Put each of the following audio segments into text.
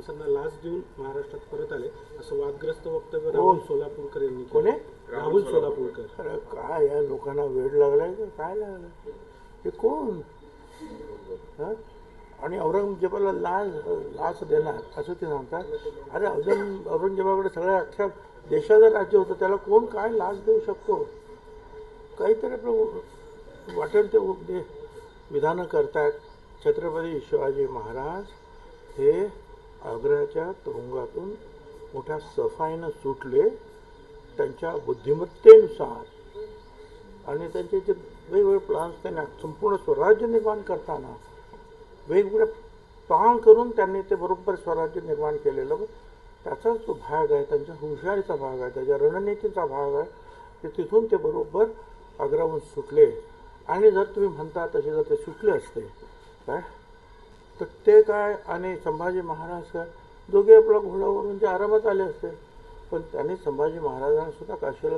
माणसांना लाच देऊन महाराष्ट्रात परत आले असं वादग्रस्त वक्तव्य? राहुल सोलापूरकर यांनी. कोणी? राहुल सोलापूरकर. अरे काय या लोकांना वेळ लागलाय का? काय लागलाय हे कोण? हं? आणि औरंगजेबाला लाच लाच देणार असं ते सांगतात. अरे औरंग औरंगजेबाकडे सगळ्या अख्ख्या देशाचं राज्य होतं त्याला कोण काय लाच देऊ शकतो? काहीतरी आपलं वाटेल ते उपदे विधानं करतायत छत्रपती शिवाजी महाराज हे आग्र्याच्या तुरुंगातून मोठ्या सफाईनं सुटले त्यांच्या बुद्धिमत्तेनुसार. आणि त्यांचे जे वेगवेगळे प्लान्स त्यांना संपूर्ण स्वराज्य निर्माण करताना वेगवेगळे प्लान करून त्यांनी ते बरोबर स्वराज्य निर्माण केलेलं. त्याचाच तो भाग आहे त्यांच्या हुशारीचा भाग आहे त्याच्या रणनीतीचा भाग आहे ते तिथून ते बरोबर आग्राहून सुटले. आणि जर तुम्ही म्हणता तसे जर ते सुटले असते काय तर ते काय आणि संभाजी महाराज काय दोघे आपल्या घोड्यावरून ते आरामात आले असते. पण त्यांनी संभाजी महाराजांना सुद्धा काशीला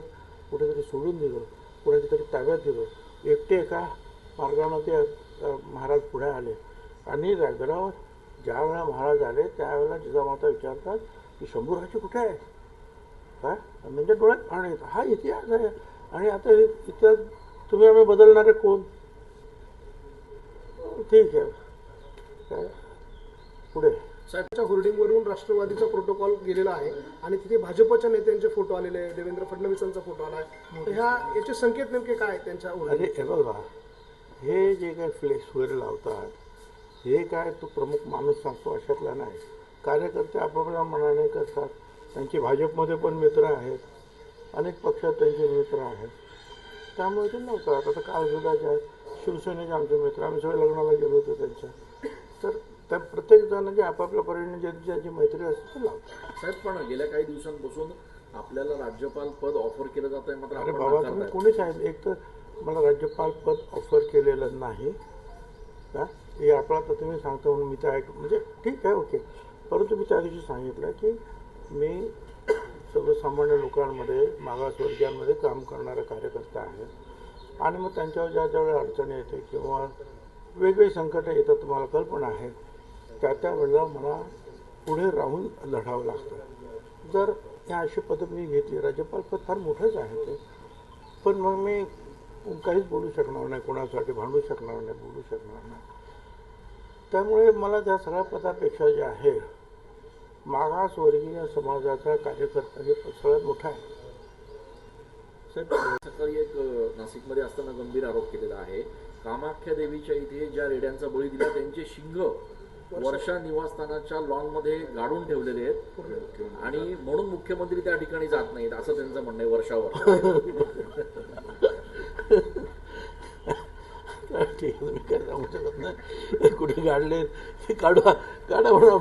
कुठेतरी सोडून दिलं कुठेतरी ताब्यात दिलं. एकटे एका मार्गानं ते महाराज पुढे आले. आणि रायगडावर ज्या वेळा महाराज आले त्यावेळेला जिजामाता विचारतात की शंभूराजे कुठे आहे काय म्हणजे डोळ्यात पाणी येतं. हा इतिहास आहे. आणि आता इतिहास तुम्ही आम्ही बदलणारे कोण? ठीक आहे. पुढे. साहेबच्या होर्डिंगवरून राष्ट्रवादीचा प्रोटोकॉल गेलेला आहे आणि तिथे भाजपच्या नेत्यांचे फोटो आलेले आहे देवेंद्र फडणवीसांचा फोटो आला आहे. ह्या याचे संकेत नेमके काय त्यांच्या अरे हे बघा. हे जे काय फ्लेक्स वगैरे लावतात हे काय तो प्रमुख माणूस सांगतो अशातला नाही. कार्यकर्ते आपापल्या मनाने करतात. त्यांचे भाजपमध्ये पण मित्र आहेत. अनेक पक्षात त्यांचे मित्र आहेत. त्यामुळे ते नव्हतं. आता काल सुद्धा जे आहेत. शिवसेनेचे आमचे मित्र. आम्ही सगळे लग्नाला गेलो होतो त्यांच्या. तर त्या प्रत्येक जण जे आपापल्या परीने ज्यांची मैत्री असते ते लावतात. साहेब पण गेल्या काही दिवसांपासून आपल्याला राज्यपाल पद ऑफर केलं जात आहे मात्र अरे बाबा. तुम्ही कोणीच आहेत एक तर मला राज्यपाल पद ऑफर केलेलं नाही. का हे आपला तर तुम्ही सांगता म्हणून मी तर ऐक म्हणजे ठीक आहे ओके. परंतु मी त्या दिवशी सांगितलं की मी सर्वसामान्य लोकांमध्ये मागासवर्गीयांमध्ये काम करणारा कार्यकर्ता आहे. आणि मग त्यांच्यावर ज्या ज्या वेळेला अडचणी येते किंवा वेगवेगळे संकटं येतात तुम्हाला कल्पना आहे. त्या त्या वेळेला मला पुढे राहून लढावं लागतं. जर या अशी पदं मी घेतली राज्यपाल पद फार मोठंच आहे ते. पण मग मी काहीच बोलू शकणार नाही कोणासाठी भांडू शकणार नाही बोलू शकणार नाही. त्यामुळे मला त्या सगळ्या पदापेक्षा जे आहे मागासवर्गीय समाजाचा कार्यकर्ता हे सगळ्यात मोठा आहे. साहेब सकाळी एक नाशिकमध्ये असताना गंभीर आरोप केलेला आहे. कामाख्या देवीच्या इथे ज्या रेड्यांचा बळी दिला त्यांचे शिंग वर्षा निवासस्थानाच्या लॉनमध्ये गाडून ठेवलेले आहेत. आणि म्हणून मुख्यमंत्री त्या ठिकाणी जात नाहीत असं त्यांचं म्हणणं आहे वर्षावर. ठीक शकत नाही कुठे गाडले ते काढा काढा म्हणा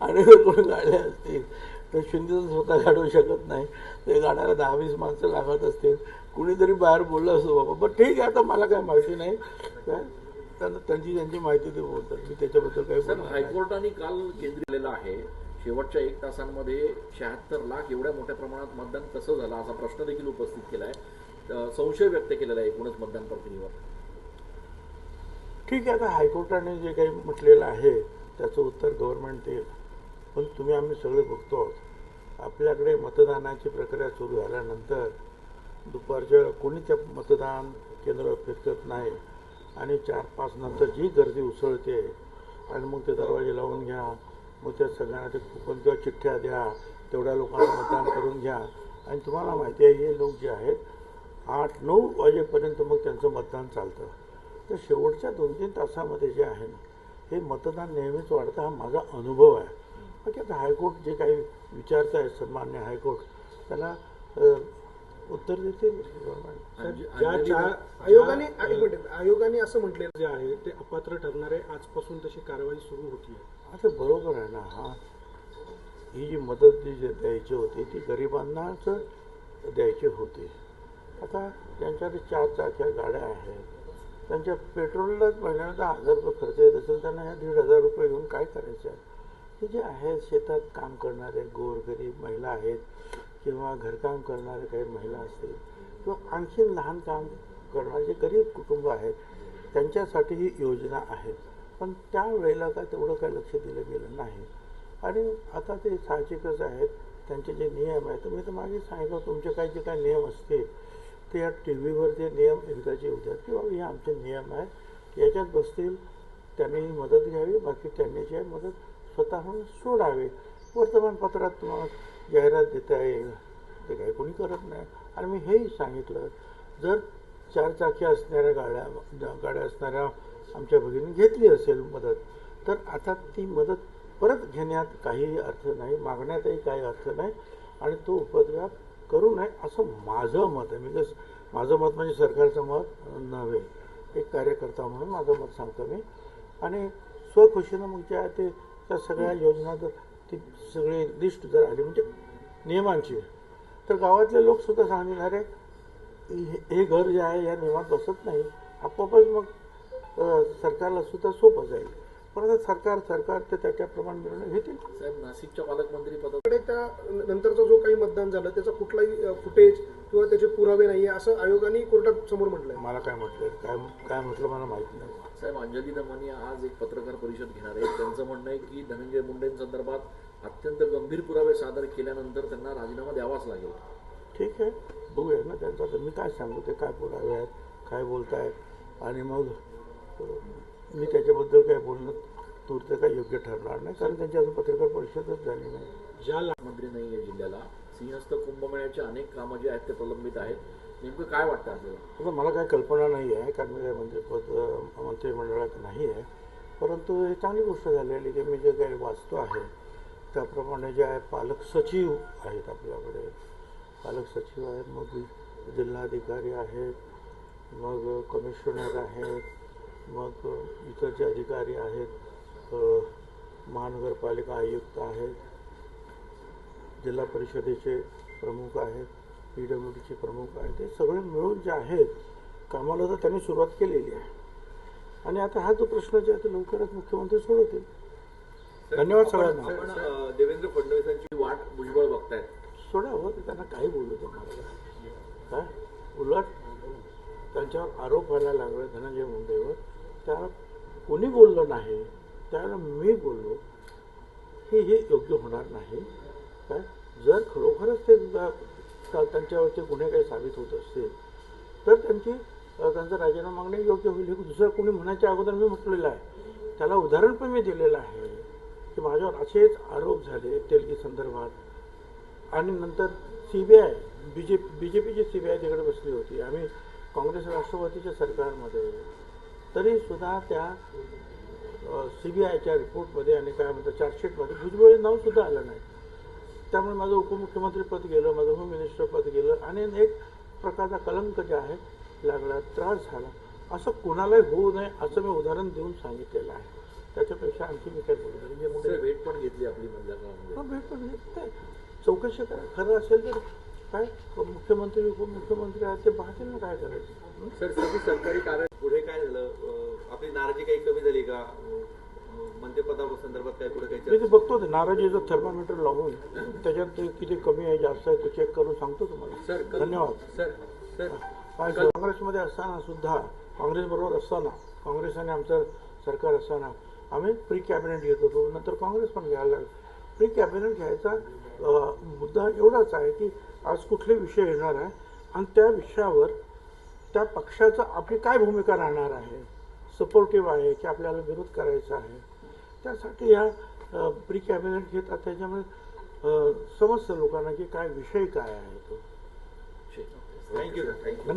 आणि कुठे गाडले असतील. तर शिंदे तर स्वतः काढू शकत नाही. ते काढायला दहा वीस माणसं लागत असतील. कुणीतरी बाहेर बोललं असतो बाबा पण ठीक आहे आता मला काय माहिती नाही. काय त्यांना त्यांची त्यांची माहिती ते बोलतात. मी त्याच्याबद्दल काही. हायकोर्टाने काल केंद्रीय आहे. शेवटच्या एक तासांमध्ये शहात्तर लाख एवढ्या मोठ्या प्रमाणात मतदान कसं झालं? असा प्रश्न देखील उपस्थित केलाय. अ, संशय व्यक्त केलेला आहे एकूणच मतदान प्रक्रियेवर. ठीक आहे आता हायकोर्टाने जे काही म्हटलेलं आहे त्याचं उत्तर गव्हर्नमेंट देईल पण तुम्ही आम्ही सगळे बघतो आहोत. आपल्याकडे मतदानाची प्रक्रिया सुरू झाल्यानंतर दुपारच्या कोणी त्या मतदान केंद्रावर फिरकत नाही. आणि चार पाच नंतर जी गर्दी उसळते आणि मग ते दरवाजे लावून घ्या मग त्या सगळ्यांना ते कुपन किंवा चिठ्ठ्या द्या तेवढ्या लोकांना मतदान करून घ्या. आणि तुम्हाला माहिती आहे हे लोक जे आहेत आठ नऊ वाजेपर्यंत मग त्यांचं मतदान चालतं. तर शेवटच्या दोन तीन तासामध्ये जे आहे ना हे मतदान नेहमीच वाढतं हा माझा अनुभव आहे. बाकी आता हायकोर्ट जे काही विचारत आहे सन्मान्य हायकोर्ट त्याला उत्तर देतील आयोगाने आयोगाने असं म्हटलेलं जे आहे ते अपात्र ठरणारे आजपासून तशी कारवाई सुरू होती. आता बरोबर आहे ना हा. ही जी मदत जी जे द्यायची होती ती गरिबांनाच द्यायची होती. आता ज्यांच्याकडे चार चाक्या गाड्या आहेत. त्यांच्या पेट्रोललाच महिन्याला दहा हजार रुपये खर्च येत असेल त्यांना ह्या दीड हजार रुपये घेऊन काय करायचं आहे? हे जे आहेत शेतात काम करणारे गोरगरीब महिला आहेत किंवा घरकाम करणारे काही महिला असतील किंवा आणखीन लहान काम करणारे जे गरीब कुटुंब आहेत त्यांच्यासाठी ही योजना आहे. पण त्यावेळेला काय तेवढं काय लक्ष दिलं गेलं नाही. आणि आता ते साहजिकच आहेत त्यांचे जे नियम आहेत. मी तर मागे सांगितलं तुमचे काही जे काही नियम असतील ते या टी व्हीवर जे नियम एकदाचे होतात किंवा हे आमचे नियम आहेत याच्यात बसतील त्यांनी मदत घ्यावी बाकी त्यांनी जे आहे मदत स्वतःहून सोडावे वर्तमानपत्रात तुम्हाला जाहिरात देता येईल. ते काही कोणी करत नाही. आणि मी हेही सांगितलं जर चार चाकी असणाऱ्या गाड्या गाड्या असणाऱ्या आमच्या भगिनी घेतली असेल मदत तर आता ती मदत परत घेण्यात काही अर्थ नाही मागण्यातही काही अर्थ नाही आणि तो उपद्व्याप करू नये असं माझं मत आहे. म्हणजे माझं मत म्हणजे सरकारचं मत नव्हे. एक कार्यकर्ता म्हणून माझं मत सांगतो मी. आणि स्वखुशीनं मग जे आहे ते त्या सगळ्या योजना जर ती सगळी लिस्ट जर आली म्हणजे नियमांची. तर गावातले लोक सुद्धा सांगतील अरे हे हे घर जे आहे या नियमात बसत नाही. आपोआपच मग सरकारला सुद्धा सोपं जाईल. पण आता सरकार सरकार ते त्याच्याप्रमाणे निर्णय घेतील. साहेब नाशिकच्या पालकमंत्री पदात कडे त्या नंतरचं जो काही मतदान झालं त्याचा कुठलाही फुटेज किंवा त्याचे पुरावे नाहीये असं आयोगाने कोर्टात समोर म्हटलंय. मला काय म्हटलं काय काय म्हटलं मला माहिती नाही. साहेब अंजली दमानी आज एक पत्रकार परिषद घेणार आहेत. त्यांचं म्हणणं आहे की धनंजय मुंडेंसंदर्भात अत्यंत गंभीर पुरावे सादर केल्यानंतर त्यांना राजीनामा द्यावाच लागेल. ठीक आहे. बघूया ना त्यांचा तर मी काय सांगू ते काय पुरावे आहेत काय बोलतायत? आणि मग मी त्याच्याबद्दल काय बोलणं तूर्त काय योग्य ठरणार नाही कारण त्यांची अजून पत्रकार परिषदच झाली नाही. ज्या ला- मंत्री नाही आहे जिल्ह्याला सिंहस्थ कुंभमेळ्याचे अनेक कामं जे आहेत ते प्रलंबित आहेत. नेमकं काय वाटतं आपल्याला? मला काही कल्पना नाही आहे कारण मी काय मंत्रिपद अ, मंत्रिमंडळात नाही आहे. परंतु हे चांगली गोष्ट झालेली की मी जे काही वाचतो आहे त्याप्रमाणे जे आहे पालक सचिव आहेत आपल्याकडे. पालक सचिव आहेत मग जिल्हाधिकारी आहेत मग कमिशनर आहेत मग इतर जे अधिकारी आहेत महानगरपालिका आयुक्त आहेत. जिल्हा परिषदेचे प्रमुख आहेत पी डब्ल्यू डीचे प्रमुख आहेत ते सगळे मिळून जे आहेत कामाला तर त्यांनी सुरुवात केलेली आहे. आणि आता हा जो प्रश्न जे आहे तो लवकरच मुख्यमंत्री सोडवतील. धन्यवाद सगळ्यांना. देवेंद्र फडणवीसांची ही वाट भुजबळ बघतायत. सोडावं ते त्यांना काही बोलू दे मला काय? उलट त्यांच्यावर आरोप व्हायला लागले धनंजय मुंडेवर. त्याला कोणी बोललं नाही त्यावेळेला मी बोललो की हे योग्य होणार नाही. काय जर खरोखरच ते त्यांच्यावरचे गुन्हे काही साबित होत असतील तर त्यांची त्यांचा राजीनामा मागणे योग्य होईल. हे दुसरं कोणी म्हणायच्या अगोदर मी म्हटलेलं आहे. त्याला उदाहरण पण मी दिलेलं आहे की माझ्यावर असेच आरोप झाले तेलगी संदर्भात. आणि नंतर C B I B J B J Peechi C B I तिकडे बसली होती. आम्ही काँग्रेस राष्ट्रवादीच्या सरकारमध्ये. तरीसुद्धा त्या सी बी आयच्या रिपोर्टमध्ये आणि काय म्हणतात चार्जशीटमध्ये भुजबळ नावसुद्धा आलं नाही. त्यामुळे माझं उपमुख्यमंत्रीपद गेलं माझं होम मिनिस्टरपद गेलं आणि एक प्रकारचा कलंक जे आहे लागला त्रास झाला. असं कोणालाही होऊ नये असं मी उदाहरण देऊन सांगितलेलं आहे. त्याच्यापेक्षा आणखी मी काय बोलू? मुंडे सर. भेट पण घेतली आपली काळामध्ये हा, भेट पण घेत नाही. चौकशी करा. खरं असेल तर काय? मुख्यमंत्री उपमुख्यमंत्री आहेत ते पाहतील ना काय करायचं. हं? सर सगळी सरकारी कार्य पुढे काय झालं? आपली नाराजी काही कमी झाली का? काय पुढे मी ते बघतो ते नाराजीचं थर्मामीटर लावून त्याच्यात ते किती कमी आहे जास्त आहे ते चेक करून सांगतो तुम्हाला. सर धन्यवाद. सर सर काय काँग्रेसमध्ये असताना सुद्धा काँग्रेसबरोबर असताना काँग्रेस आणि आमचं सरकार असताना आम्ही प्री कॅबिनेट घेत होतो नंतर काँग्रेस पण घ्यायला लागलं. प्री कॅबिनेट घ्यायचा मुद्दा एवढाच आहे की आज कुठले विषय येणार आहे आणि त्या विषयावर त्या पक्षाचं आपली काय भूमिका राहणार आहे सपोर्टिव्ह आहे की आपल्याला विरोध करायचा आहे त्यासाठी या प्री कॅबिनेट घेतात त्याच्यामुळे समजतं लोकांना की काय विषय काय आहे तो. Thank you thank you